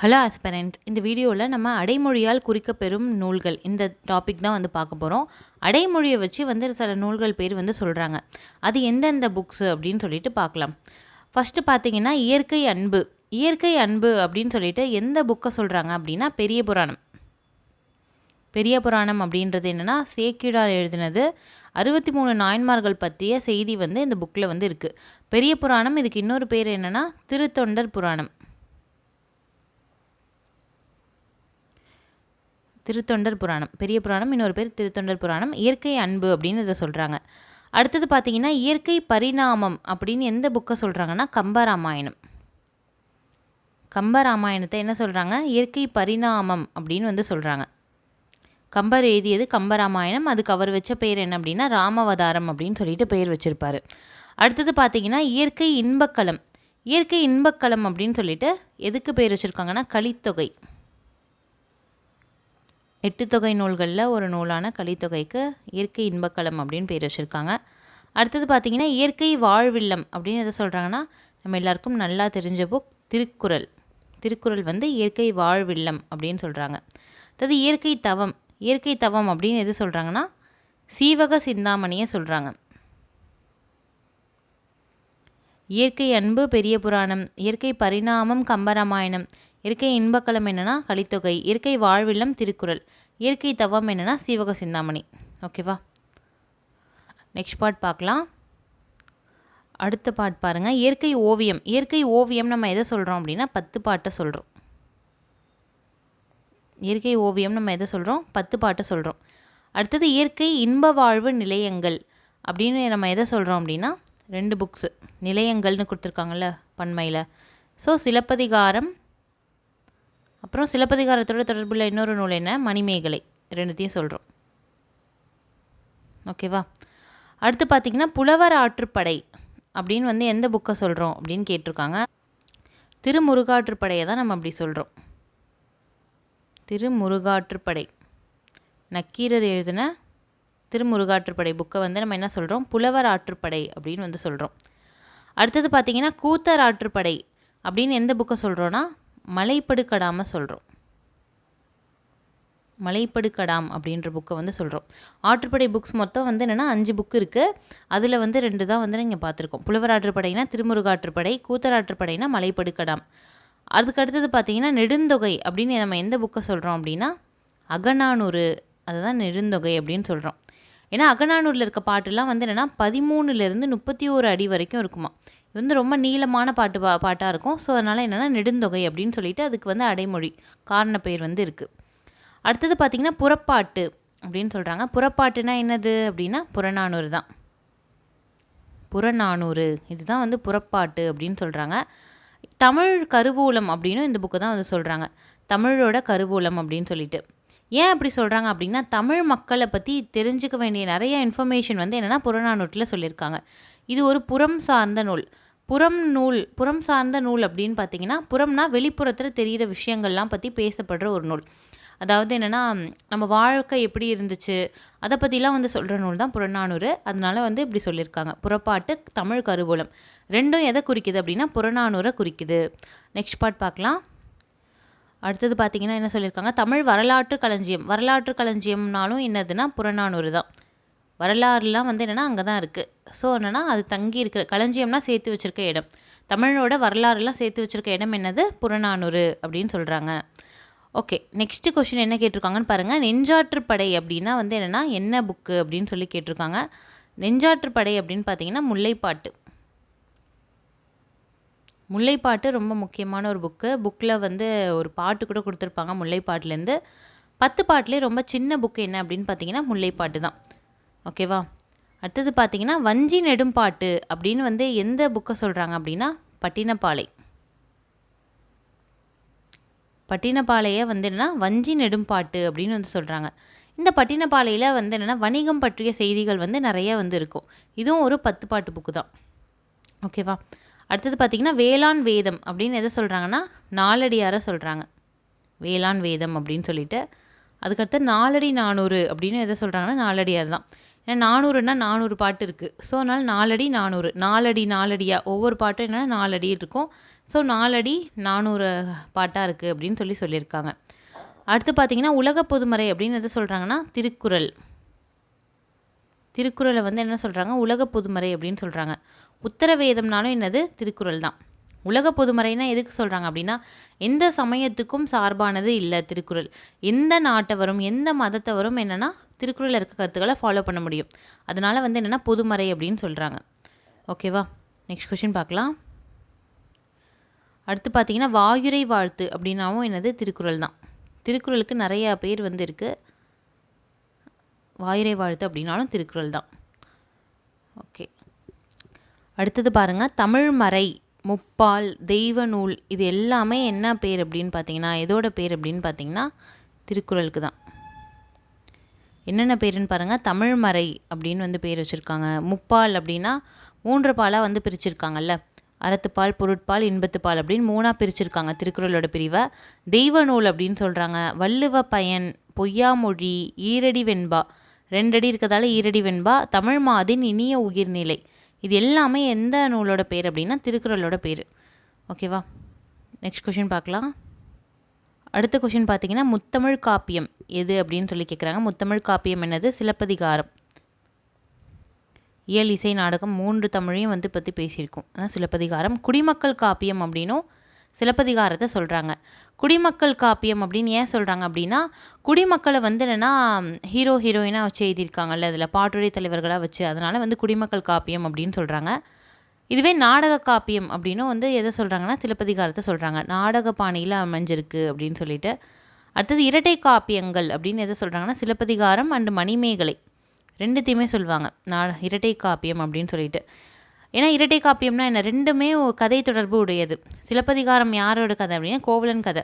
Hello aspirant இந்த வீடியோவில் நம்ம அடைமொழியால் குறிக்கப்பெறும் நூல்கள் இந்த டாபிக் தான் வந்து பார்க்க போகிறோம் அடைமொழியை வச்சு வந்து சில நூல்கள் பேர் வந்து சொல்கிறாங்க அது எந்தெந்த புக்ஸு அப்படின்னு சொல்லிட்டு பார்க்கலாம். ஃபஸ்ட்டு பார்த்தீங்கன்னா இயற்கை அன்பு. இயற்கை அன்பு அப்படின்னு சொல்லிட்டு எந்த புக்கை சொல்கிறாங்க அப்படின்னா பெரிய புராணம். பெரிய புராணம் அப்படின்றது என்னென்னா சேக்கிழார் எழுதினது அறுபத்தி மூணு நாயன்மார்கள் பற்றிய செய்தி வந்து இந்த புக்கில் வந்து இருக்குது பெரிய புராணம் இதுக்கு இன்னொரு பேர் என்னென்னா திருத்தொண்டர் புராணம். திருத்தொண்டர் புராணம். பெரிய புராணம் இன்னொரு பேர் திருத்தொண்டர் புராணம். இயற்கை அன்பு அப்படின்னு இதை சொல்கிறாங்க அடுத்தது பார்த்தீங்கன்னா இயற்கை பரிணாமம் அப்படின்னு எந்த புக்கை சொல்கிறாங்கன்னா கம்பராமாயணம். கம்பராமாயணத்தை என்ன சொல்கிறாங்க இயற்கை பரிணாமம் அப்படின்னு வந்து சொல்கிறாங்க கம்பர் எழுதியது கம்பராமாயணம். அதுக்கு அவர் வச்ச பேர் என்ன அப்படின்னா ராமவதாரம் அப்படின்னு சொல்லிட்டு பெயர் வச்சுருப்பார். அடுத்தது பார்த்தீங்கன்னா இயற்கை இன்பக்களம் இயற்கை இன்பக்களம் அப்படின்னு சொல்லிட்டு எதுக்கு பேர் வச்சுருக்காங்கன்னா கலித்தொகை. எட்டு தொகை நூல்களில் ஒரு நூலான கலித்தொகைக்கு இயற்கை இன்பக்களம் அப்படின்னு பேர் வச்சுருக்காங்க. அடுத்தது பார்த்திங்கன்னா இயற்கை வாழ்வில்லம் அப்படின்னு எதை சொல்கிறாங்கன்னா நம்ம எல்லாருக்கும் நல்லா தெரிஞ்ச புக் திருக்குறள். திருக்குறள் வந்து இயற்கை வாழ்வில்லம் அப்படின்னு சொல்கிறாங்க அதாவது இயற்கை தவம். இயற்கை தவம் அப்படின்னு எது சொல்கிறாங்கன்னா சீவக சிந்தாமணியை சொல்கிறாங்க இயற்கை அன்பு பெரிய புராணம். இயற்கை பரிணாமம் கம்பராமாயணம். இயற்கை இன்பக்களம் என்னென்னா கலித்தொகை இயற்கை வாழ்வில்லம் திருக்குறள் இயற்கை தவம் என்னென்னா சீவக சிந்தாமணி. ஓகேவா நெக்ஸ்ட் பார்ட் பார்க்கலாம். அடுத்த பாட் பாருங்கள் இயற்கை ஓவியம். இயற்கை ஓவியம் நம்ம எதை சொல்கிறோம் அப்படின்னா பத்து பாட்டை சொல்கிறோம் இயற்கை ஓவியம் நம்ம எதை சொல்கிறோம் பத்து பாட்டை சொல்கிறோம் அடுத்தது இயற்கை இன்ப வாழ்வு நிலையங்கள் அப்படின்னு நம்ம எதை சொல்கிறோம் அப்படின்னா ரெண்டு புக்ஸு நிலையங்கள்னு கொடுத்துருக்காங்கல்ல பண்மையில் ஸோ சிலப்பதிகாரம் அப்புறம் சிலப்பதிகாரத்தோட தொடர்புள்ள இன்னொரு நூல் என்ன? மணிமேகலை. ரெண்டுத்தையும் சொல்கிறோம் ஓகேவா அடுத்து பார்த்திங்கன்னா புலவர் ஆற்றுப்படை அப்படின்னு வந்து எந்த புக்கை சொல்கிறோம் அப்படின்னு கேட்டிருக்காங்க. திருமுருகாற்றுப்படையை தான் நம்ம அப்படி சொல்கிறோம் திருமுருகாற்றுப்படை. நக்கீரர் எழுதின திருமுருகாற்றுப்படை புக்கை வந்து நம்ம என்ன சொல்கிறோம் புலவர் ஆற்றுப்படை அப்படின்னு வந்து சொல்கிறோம் அடுத்தது பார்த்திங்கன்னா கூத்தர் ஆற்றுப்படை அப்படின்னு எந்த புக்கை சொல்கிறோன்னா மலைப்படுக்கடாமல் சொல்கிறோம் மலைப்படுக்கடாம் அப்படின்ற புக்கை வந்து சொல்கிறோம் ஆற்றுப்படை புக்ஸ் மொத்தம் வந்து என்னென்னா அஞ்சு புக்கு இருக்குது அதில் வந்து ரெண்டு தான் வந்து நீங்கள் பார்த்துருக்கோம். புலவர் ஆற்றுப்படைனா திருமுருகாற்றுப்படை கூத்தராற்றுப்படைனா மலைப்படுக்கடாம். அதுக்கு அடுத்தது பார்த்தீங்கன்னா நெடுந்தொகை அப்படின்னு நம்ம எந்த புக்கை சொல்கிறோம் அப்படின்னா அகநானூறு. அதுதான் நெடுந்தொகை அப்படின்னு சொல்கிறோம் ஏன்னா அகநானூரில் இருக்க பாட்டுலாம் வந்து என்னென்னா பதிமூணுலேருந்து முப்பத்தி ஓரு அடி வரைக்கும் இருக்குமா இது வந்து ரொம்ப நீளமான பாட்டு பா பாட்டாக இருக்கும். ஸோ அதனால் என்னென்னா நெடுந்தொகை அப்படின்னு சொல்லிட்டு அதுக்கு வந்து அடைமொழி காரண பெயர் வந்து இருக்குது அடுத்தது பார்த்திங்கன்னா புறப்பாட்டு அப்படின்னு சொல்கிறாங்க புறப்பாட்டுனா என்னது? அப்படின்னா புறநானூறு தான். புறநானூறு இதுதான் வந்து புறப்பாட்டு அப்படின்னு சொல்கிறாங்க தமிழ் கருவூலம் அப்படின்னு இந்த புக்கு தான் வந்து சொல்கிறாங்க தமிழோட கருவூலம் அப்படின்னு சொல்லிட்டு. ஏன் அப்படி சொல்கிறாங்க அப்படின்னா தமிழ் மக்களை பற்றி தெரிஞ்சுக்க வேண்டிய நிறைய இன்ஃபர்மேஷன் வந்து என்னென்னா புறநானூற்றில் சொல்லியிருக்காங்க. இது ஒரு புறம் சார்ந்த நூல். புறம் நூல் புறம் சார்ந்த நூல் அப்படின்னு பார்த்தீங்கன்னா புறம்னா வெளிப்புறத்தில் தெரிகிற விஷயங்கள்லாம் பற்றி பேசப்படுற ஒரு நூல். அதாவது என்னென்னா நம்ம வாழ்க்கை எப்படி இருந்துச்சு அதை பற்றிலாம் வந்து சொல்கிற நூல் தான் புறநானூறு. அதனால வந்து இப்படி சொல்லியிருக்காங்க. புறப்பாட்டு தமிழ் கருவூலம். ரெண்டும் எதை குறிக்குது அப்படின்னா புறநானூரை குறிக்குது. நெக்ஸ்ட் பார்ட் பார்க்கலாம். அடுத்தது பார்த்திங்கன்னா என்ன சொல்லியிருக்காங்க? தமிழ் வரலாற்று களஞ்சியம். வரலாற்று களஞ்சியம்னாலும் என்னதுன்னா புறநானூறு தான். வரலாறுலாம் வந்து என்னென்னா அங்கே தான் இருக்குது ஸோ என்னென்னா அது தங்கி இருக்கிற களஞ்சியம்னா சேர்த்து வச்சுருக்க இடம். தமிழோட வரலாறுலாம் சேர்த்து வச்சுருக்க இடம் என்னது? புறநானூறு அப்படின்னு சொல்கிறாங்க ஓகே நெக்ஸ்ட்டு கொஷின் என்ன கேட்டிருக்காங்கன்னு பாருங்கள் நெஞ்சாற்றுப்படை அப்படின்னா வந்து என்னென்னா என்ன புக்கு அப்படின்னு சொல்லி கேட்டிருக்காங்க. நெஞ்சாற்றுப்படை அப்படின்னு பார்த்தீங்கன்னா முல்லைப்பாட்டு. முல்லைப்பாட்டு ரொம்ப முக்கியமான ஒரு புக்கு புக்கில் வந்து ஒரு பாட்டு கூட கொடுத்துருப்பாங்க முல்லைப்பாட்டுலேருந்து. பத்து பாட்டிலே ரொம்ப சின்ன புக்கு என்ன அப்படின்னு பார்த்தீங்கன்னா முல்லைப்பாட்டு தான். ஓகேவா அடுத்தது பார்த்தீங்கன்னா வஞ்சி நெடும்பாட்டு அப்படின்னு வந்து எந்த புக்கை சொல்கிறாங்க அப்படின்னா பட்டினப்பாலை. பட்டினப்பாளையை வந்து என்னென்னா வஞ்சி நெடும்பாட்டு அப்படின்னு வந்து சொல்கிறாங்க இந்த பட்டினப்பாளையில் வந்து என்னென்னா வணிகம் பற்றிய செய்திகள் வந்து நிறைய வந்து இருக்கும். இதுவும் ஒரு பத்து பாட்டு புக்கு தான். ஓகேவா அடுத்தது பார்த்திங்கன்னா வேளாண் வேதம் அப்படின்னு எதை சொல்கிறாங்கன்னா நாலடியாரை சொல்கிறாங்க வேளாண் வேதம் அப்படின்னு சொல்லிட்டு. அதுக்கடுத்து நாலடி நானூறு அப்படின்னு எதை சொல்கிறாங்கன்னா நாலடியார் தான். ஏன்னா நானூறுனா நானூறு பாட்டு இருக்குது ஸோ அதனால் நாலடி நானூறு. நாலடி நாலடியாக ஒவ்வொரு பாட்டும் என்னென்னா நாலடி இருக்கும். ஸோ நாலடி நானூறு பாட்டாக இருக்குது அப்படின்னு சொல்லி சொல்லியிருக்காங்க. அடுத்து பார்த்தீங்கன்னா உலக பொதுமறை அப்படின்னு எது சொல்கிறாங்கன்னா திருக்குறள். திருக்குறளை வந்து என்ன சொல்கிறாங்க உலக பொதுமறை அப்படின்னு சொல்கிறாங்க உத்தரவேதம்னாலும் என்னது? திருக்குறள் தான். உலக பொதுமறைனா எதுக்கு சொல்கிறாங்க அப்படின்னா எந்த சமயத்துக்கும் சார்பானது இல்லை திருக்குறள். எந்த நாட்டவரும் எந்த மதத்தவரும் என்னென்னா திருக்குறளில் இருக்க கருத்துக்களை ஃபாலோ பண்ண முடியும். அதனால் வந்து என்னென்னா பொதுமறை அப்படின்னு சொல்கிறாங்க ஓகேவா நெக்ஸ்ட் கொஷின் பார்க்கலாம். அடுத்து பார்த்தீங்கன்னா வாயுரை வாழ்த்து அப்படின்னாவும் என்னது? திருக்குறள் தான். திருக்குறளுக்கு நிறையா பேர் வந்து இருக்குது வாயிறை வாழ்த்து அப்படின்னாலும் திருக்குறள் தான். ஓகே. அடுத்தது பாருங்கள் தமிழ்மறை முப்பால் தெய்வ நூல் இது எல்லாமே என்ன பேர் அப்படின்னு பார்த்தீங்கன்னா எதோட பேர் அப்படின்னு பார்த்தீங்கன்னா திருக்குறளுக்கு தான். என்னென்ன பேருன்னு பாருங்கள் தமிழ்மறை அப்படின்னு வந்து பேர் வச்சுருக்காங்க. முப்பால் அப்படின்னா மூன்று பாலாக வந்து பிரிச்சிருக்காங்கல்ல. அறத்துப்பால் பொருட்பால் இன்பத்துப்பால் அப்படின்னு மூணாக பிரிச்சிருக்காங்க திருக்குறளோட பிரிவை. தெய்வ நூல் அப்படின்னு சொல்கிறாங்க வள்ளுவ பயன் பொய்யாமொழி ஈரடி வெண்பா. ரெண்டடி இருக்கிறதால ஈரடி வெண்பா தமிழ் மாதின் இனிய உயிர்நிலை. இது எல்லாமே எந்த நூலோட பேர் அப்படின்னா திருக்குறளோட பேர். ஓகேவா நெக்ஸ்ட் கொஷின் பார்க்கலாம். அடுத்த கொஷின் பார்த்தீங்கன்னா முத்தமிழ் காப்பியம் எது அப்படின்னு சொல்லி கேட்குறாங்க முத்தமிழ் காப்பியம் என்னது? சிலப்பதிகாரம். இயல் இசை நாடகம் மூன்று தமிழையும் வந்து பற்றி பேசியிருக்கோம். அதான் சிலப்பதிகாரம். குடிமக்கள் காப்பியம் அப்படின்னும் சிலப்பதிகாரத்தை சொல்கிறாங்க குடிமக்கள் காப்பியம் அப்படின்னு ஏன் சொல்கிறாங்க அப்படின்னா குடிமக்களை வந்து என்னென்னா ஹீரோ ஹீரோயினாக வச்சு எழுதியிருக்காங்கல்ல அதில் பாட்டுடைய தலைவர்களாக வச்சு அதனால் வந்து குடிமக்கள் காப்பியம் அப்படின்னு சொல்கிறாங்க இதுவே நாடக காப்பியம் அப்படின்னு வந்து எதை சொல்கிறாங்கன்னா சிலப்பதிகாரத்தை சொல்கிறாங்க நாடக பாணியில் அமைஞ்சிருக்கு அப்படின்னு சொல்லிட்டு. அடுத்தது இரட்டை காப்பியங்கள் அப்படின்னு எதை சொல்கிறாங்கன்னா சிலப்பதிகாரம் அண்டு மணிமேகலை. ரெண்டுத்தையுமே சொல்லுவாங்க நா இரட்டை காப்பியம் அப்படின்னு சொல்லிட்டு. ஏன்னா இரட்டை காப்பியம்னா என்ன? ரெண்டுமே கதை தொடர்பு உடையது. சிலப்பதிகாரம் யாரோட கதை அப்படின்னா கோவலன் கதை.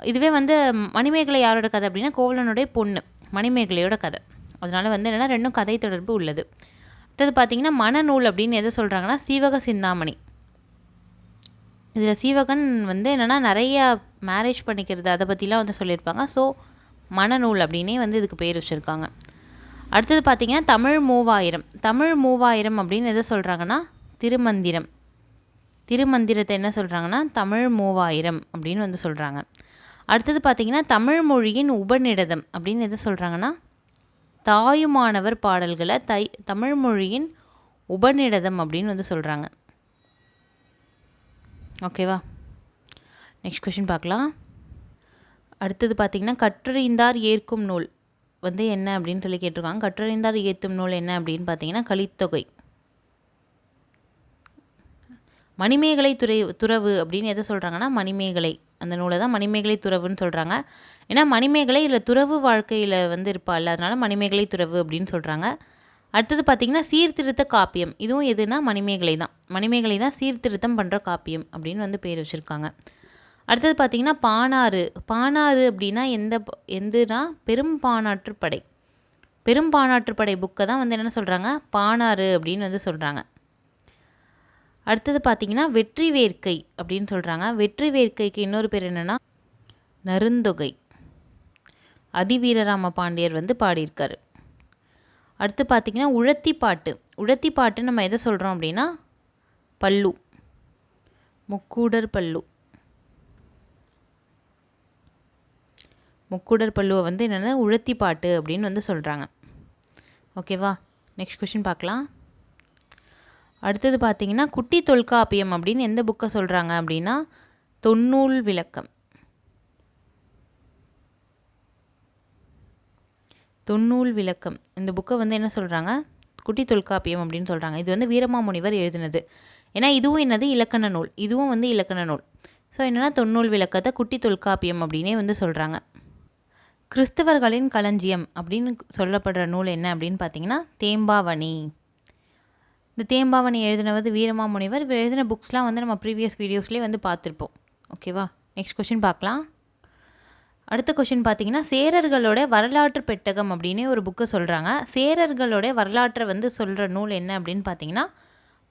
இதுவே வந்து மணிமேகலை யாரோட கதை அப்படின்னா கோவலனுடைய பொண்ணு மணிமேகலையோட கதை. அதனால் வந்து என்னென்னா ரெண்டும் கதை தொடர்பு உள்ளது. அடுத்தது பார்த்திங்கன்னா மனநூல் அப்படின்னு எதை சொல்கிறாங்கன்னா சீவக சிந்தாமணி. இதில் சீவகன் வந்து என்னென்னா நிறைய மேரேஜ் பண்ணிக்கிறது அதை பற்றிலாம் வந்து சொல்லியிருப்பாங்க. ஸோ மனநூல் அப்படின்னே வந்து இதுக்கு பேர் வச்சுருக்காங்க. அடுத்தது பார்த்திங்கன்னா தமிழ் மூவாயிரம். தமிழ் மூவாயிரம் அப்படின்னு எதை சொல்கிறாங்கன்னா திருமந்திரம். திருமந்திரத்தை என்ன சொல்கிறாங்கன்னா தமிழ் மூவாயிரம் அப்படின்னு வந்து சொல்கிறாங்க அடுத்தது பார்த்திங்கன்னா தமிழ் மொழியின் உபநிடதம் அப்படின்னு எதை சொல்கிறாங்கன்னா தாயுமானவர் பாடல்களை தை தமிழ் மொழியின் உபநிடதம் அப்படின்னு வந்து சொல்கிறாங்க ஓகேவா நெக்ஸ்ட் கொஷின் பார்க்கலாம். அடுத்தது பார்த்திங்கன்னா கற்றறிந்தார் ஏற்கும் நூல். வந்து என்ன அப்படின்னு சொல்லி கேட்டிருக்காங்க. கற்றறிந்தார் ஏற்றும் நூல் என்ன அப்படின்னு பார்த்தீங்கன்னா கலித்தொகை. மணிமேகலை துறை துறவு அப்படின்னு எதை சொல்கிறாங்கன்னா மணிமேகலை. அந்த நூலை தான் மணிமேகலை துறவுன்னு சொல்கிறாங்க ஏன்னா மணிமேகலை இதில் துறவு வாழ்க்கையில் வந்து இருப்பாள் அதனால் மணிமேகலை துறவு அப்படின்னு சொல்கிறாங்க அடுத்தது பார்த்திங்கன்னா சீர்திருத்த காப்பியம். இதுவும் எதுனா மணிமேகலை தான். மணிமேகலை தான் சீர்திருத்தம் பண்ணுற காப்பியம் அப்படின்னு வந்து பேர் வச்சுருக்காங்க. அடுத்தது பார்த்திங்கன்னா பானாறு. பானாறு அப்படின்னா எந்த எந்துனா பெரும் பானாற்றுப்படை பெரும் பானாற்றுப்படை புக்கை தான் வந்து என்ன சொல்கிறாங்க பானாறு அப்படின்னு வந்து சொல்கிறாங்க அடுத்தது பார்த்திங்கன்னா வெற்றி வேர்க்கை அப்படின்னு சொல்கிறாங்க வெற்றி வேர்க்கைக்கு இன்னொரு பேர் என்னென்னா நருந்தொகை. அதிவீரராம பாண்டியர் வந்து பாடியிருக்காரு. அடுத்து பார்த்திங்கன்னா உழத்தி பாட்டு உழத்தி பாட்டு நம்ம எதை சொல்கிறோம் அப்படின்னா பல்லு. முக்கூடர் பல்லு. முக்குடர் பல்லுவை வந்து என்னென்னா உழத்தி பாட்டு அப்படின்னு வந்து சொல்கிறாங்க ஓகேவா நெக்ஸ்ட் கொஷின் பார்க்கலாம். அடுத்தது பார்த்தீங்கன்னா குட்டி தொல்காப்பியம் அப்படின்னு எந்த புக்கை சொல்கிறாங்க அப்படின்னா தொன்னூல் விளக்கம். தொன்னூல் விளக்கம். இந்த புக்கை வந்து என்ன சொல்கிறாங்க குட்டி தொல்காப்பியம் அப்படின்னு சொல்கிறாங்க இது வந்து வீரமாமுனிவர் எழுதினது. ஏன்னா இதுவும் என்னது? இலக்கண நூல். இதுவும் வந்து இலக்கண நூல். ஸோ என்னென்னா தொன்னூல் விளக்கத்தை குட்டி தொல்காப்பியம் அப்படின்னே வந்து சொல்கிறாங்க கிறிஸ்தவர்களின் களஞ்சியம் அப்படின்னு சொல்லப்படுற நூல் என்ன அப்படின்னு பார்த்தீங்கன்னா தேம்பாவணி. இந்த தேம்பாவணி எழுதினவது வீரமாமுனிவர் இவர் எழுதின புக்ஸ்லாம் வந்து நம்ம ப்ரீவியஸ் வீடியோஸ்லேயே வந்து பார்த்துருப்போம். ஓகேவா நெக்ஸ்ட் கொஷின் பார்க்கலாம். அடுத்த கொஷின் பார்த்தீங்கன்னா சேரர்களோட வரலாற்று பெட்டகம் அப்படின்னு ஒரு புக்கை சொல்கிறாங்க சேரர்களோட வரலாற்றை வந்து சொல்கிற நூல் என்ன அப்படின்னு பார்த்தீங்கன்னா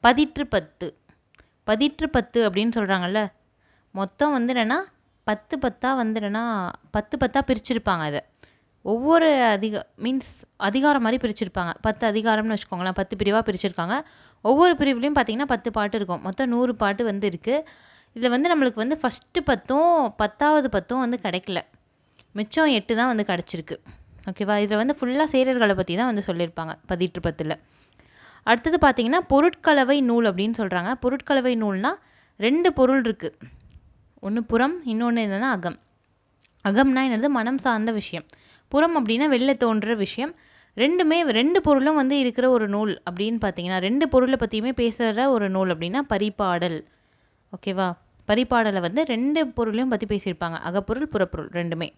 பதிற்று பத்து பதிற்று பத்து அப்படின்னு சொல்கிறாங்கல்ல மொத்தம் வந்து என்னென்னா பத்து பத்தாக வந்து என்னென்னா பத்து பத்தாக பிரிச்சிருப்பாங்க அதை. ஒவ்வொரு அதிக மீன்ஸ் அதிகாரம் மாதிரி பிரிச்சிருப்பாங்க. பத்து அதிகாரம்னு வச்சுக்கோங்களேன் பத்து பிரிவாக பிரிச்சிருக்காங்க. ஒவ்வொரு பிரிவுலேயும் பார்த்தீங்கன்னா பத்து பாட்டு இருக்கும். மொத்தம் நூறு பாட்டு வந்து இருக்குது இதில் வந்து நம்மளுக்கு வந்து ஃபஸ்ட்டு பத்தும் பத்தாவது பத்தும் வந்து கிடைக்கல. மிச்சம் எட்டு தான் வந்து கிடச்சிருக்கு. ஓகேவா இதில் வந்து ஃபுல்லாக சேரர்களை பற்றி தான் வந்து சொல்லியிருப்பாங்க பதிற்று பத்தில். அடுத்தது பார்த்திங்கன்னா பொருட்கலவை நூல் அப்படின்னு சொல்கிறாங்க பொருட்கலவை நூல்னால் ரெண்டு பொருள் இருக்குது ஒன்று புறம் இன்னொன்று என்னென்னா அகம். அகம்னா என்னது? மனம் சார்ந்த விஷயம். புறம் அப்படின்னா வெளில தோன்ற விஷயம். ரெண்டுமே ரெண்டு பொருளும் வந்து இருக்கிற ஒரு நூல் அப்படின்னு பார்த்தீங்கன்னா ரெண்டு பொருளை பற்றியுமே பேசுகிற ஒரு நூல் அப்படின்னா பரிபாடல். ஓகேவா? பரிபாடலை வந்து ரெண்டு பொருளையும் பற்றி பேசியிருப்பாங்க. அகப்பொருள் புறப்பொருள் ரெண்டுமே.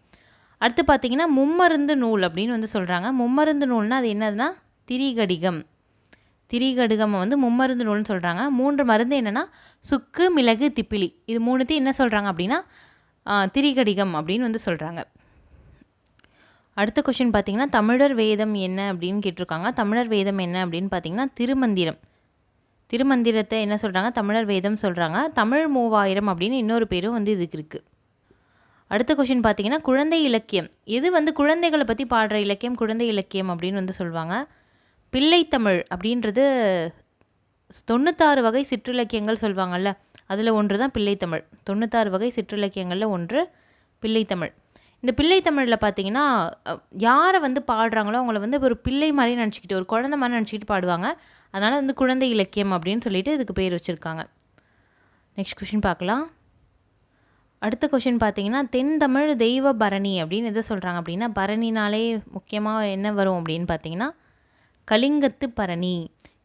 அடுத்து பார்த்தீங்கன்னா மும்மருந்து நூல் அப்படின்னு வந்து சொல்கிறாங்க மும்மருந்து நூல்னால் அது என்னதுன்னா? திரிகடிகம். திரிகடுகம் வந்து மும்மருந்து நூல்னு சொல்கிறாங்க மூன்று மருந்து என்னென்னா சுக்கு மிளகு திப்பிலி. இது மூணுத்தையும் என்ன சொல்கிறாங்க அப்படின்னா திரிகடிகம் அப்படின்னு வந்து சொல்கிறாங்க அடுத்த கொஷின் பார்த்தீங்கன்னா தமிழர் வேதம் என்ன அப்படின்னு கேட்டிருக்காங்க. தமிழர் வேதம் என்ன அப்படின்னு பார்த்தீங்கன்னா திருமந்திரம். திருமந்திரத்தை என்ன சொல்கிறாங்க தமிழர் வேதம் சொல்கிறாங்க தமிழ் மூவாயிரம் அப்படின்னு இன்னொரு பேரும் வந்து இதுக்கு இருக்குது அடுத்த கொஷின் பார்த்தீங்கன்னா குழந்தை இலக்கியம். எது வந்து குழந்தைகளை பற்றி பாடுற இலக்கியம் குழந்தை இலக்கியம் அப்படின்னு வந்து சொல்லுவாங்க பிள்ளைத்தமிழ் அப்படின்றது தொண்ணூத்தாறு வகை சிற்றிலக்கியங்கள் சொல்லுவாங்கள்ல அதில் ஒன்று தான் பிள்ளைத்தமிழ் தொண்ணூத்தாறு வகை சிற்றிலக்கியங்களில் ஒன்று பிள்ளைத்தமிழ் இந்த பிள்ளைத்தமிழில் பார்த்தீங்கன்னா யாரை வந்து பாடுறாங்களோ அவங்கள வந்து ஒரு பிள்ளை மாதிரி நினச்சிக்கிட்டு ஒரு குழந்த மாதிரி நினச்சிக்கிட்டு பாடுவாங்க. அதனால் வந்து குழந்தை இலக்கியம் அப்படின்னு சொல்லிட்டு இதுக்கு பேர் வச்சுருக்காங்க. நெக்ஸ்ட் கொஷின் பார்க்கலாம். அடுத்த கொஷின் பார்த்தீங்கன்னா தென் தமிழ் தெய்வ பரணி அப்படின்னு எதை சொல்கிறாங்க அப்படின்னா பரணினாலே முக்கியமாக என்ன வரும் அப்படின்னு பார்த்தீங்கன்னா கலிங்கத்து பரணி.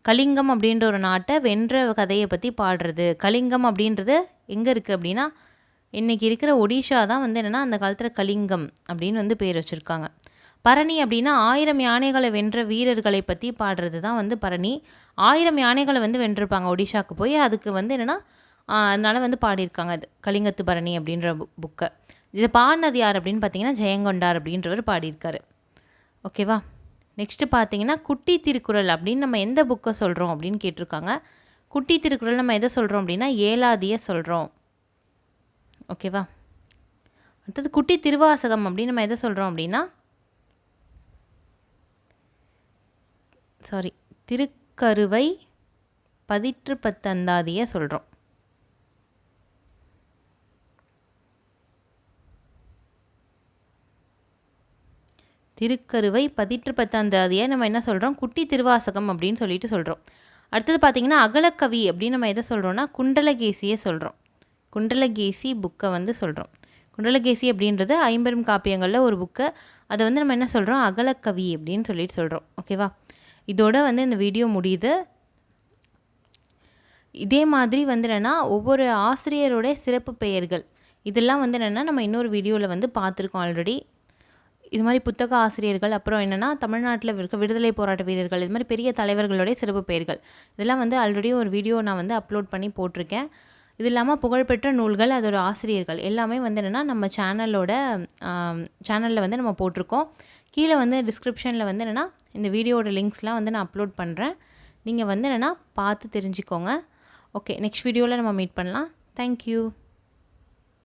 கலிங்கம் அப்படின்ற ஒரு நாட்டை வென்ற கதையை பற்றி பாடுறது. கலிங்கம் அப்படின்றது எங்கே இருக்குது அப்படின்னா இன்றைக்கி இருக்கிற ஒடிஷா தான் வந்து என்னென்னா அந்த காலத்தில் கலிங்கம் அப்படின்னு வந்து பேர் வச்சுருக்காங்க. பரணி அப்படின்னா ஆயிரம் யானைகளை வென்ற வீரர்களை பற்றி பாடுறது தான் வந்து பரணி. ஆயிரம் யானைகளை வந்து வென்றிருப்பாங்க ஒடிஷாவுக்கு போய். அதுக்கு வந்து என்னென்னா அதனால் வந்து பாடியிருக்காங்க அது. கலிங்கத்து பரணி அப்படின்ற புக்கை. இதை பாடினது யார் அப்படின்னு பார்த்தீங்கன்னா ஜெயங்கொண்டார் அப்படின்றவர் பாடியிருக்காரு. ஓகேவா? நெக்ஸ்ட்டு பார்த்தீங்கன்னா குட்டி திருக்குறள் அப்படின்னு நம்ம எந்த புக்கை சொல்கிறோம் அப்படின்னு கேட்டிருக்காங்க. குட்டி திருக்குறள் நம்ம எதை சொல்கிறோம் அப்படின்னா ஏழாதியை சொல்கிறோம் ஓகேவா அடுத்தது குட்டி திருவாசகம் அப்படின்னு நம்ம எதை சொல்கிறோம் அப்படின்னா சாரி திருக்கருவை பதிற்று பத்தந்தாதியை சொல்கிறோம் திருக்கருவை பதிற்று பத்தாந்தாதியை நம்ம என்ன சொல்கிறோம் குட்டி திருவாசகம் அப்படின்னு சொல்லிட்டு சொல்கிறோம் அடுத்தது பார்த்திங்கன்னா அகலக்கவி அப்படின்னு நம்ம எதை சொல்கிறோன்னா குண்டலகேசியை சொல்கிறோம் குண்டலகேசி புக்கை வந்து சொல்கிறோம் குண்டலகேசி அப்படின்றது ஐம்பெரும் காப்பியங்களில் ஒரு புக்கை. அதை வந்து நம்ம என்ன சொல்கிறோம் அகலக்கவி அப்படின்னு சொல்லிட்டு சொல்கிறோம் ஓகேவா? இதோட வந்து இந்த வீடியோ முடியுது. இதே மாதிரி வந்து என்னென்னா ஒவ்வொரு ஆசிரியரோட சிறப்பு பெயர்கள். இதெல்லாம் வந்து என்னென்னா நம்ம இன்னொரு வீடியோவில் வந்து பார்த்துருக்கோம் ஆல்ரெடி இது மாதிரி புத்தக ஆசிரியர்கள் அப்புறம் என்னென்னா தமிழ்நாட்டில் இருக்க விடுதலை போராட்ட வீரர்கள் இது மாதிரி பெரிய தலைவர்களுடைய சிறப்பு பெயர்கள். இதெல்லாம் வந்து ஆல்ரெடி ஒரு வீடியோ நான் வந்து அப்லோட் பண்ணி போட்டிருக்கேன். இது இல்லாமல் புகழ்பெற்ற நூல்கள் அதோட ஆசிரியர்கள். எல்லாமே வந்து என்னென்னா நம்ம சேனலோட சேனலில் வந்து நம்ம போட்டிருக்கோம். கீழே வந்து டிஸ்கிரிப்ஷனில் வந்து என்னென்னா இந்த வீடியோட லிங்க்ஸ்லாம் வந்து நான் அப்லோட் பண்ணுறேன் நீங்கள் வந்து என்னென்னா பார்த்து தெரிஞ்சுக்கோங்க. ஓகே நெக்ஸ்ட் வீடியோவில் நம்ம மீட் பண்ணலாம். தேங்க்யூ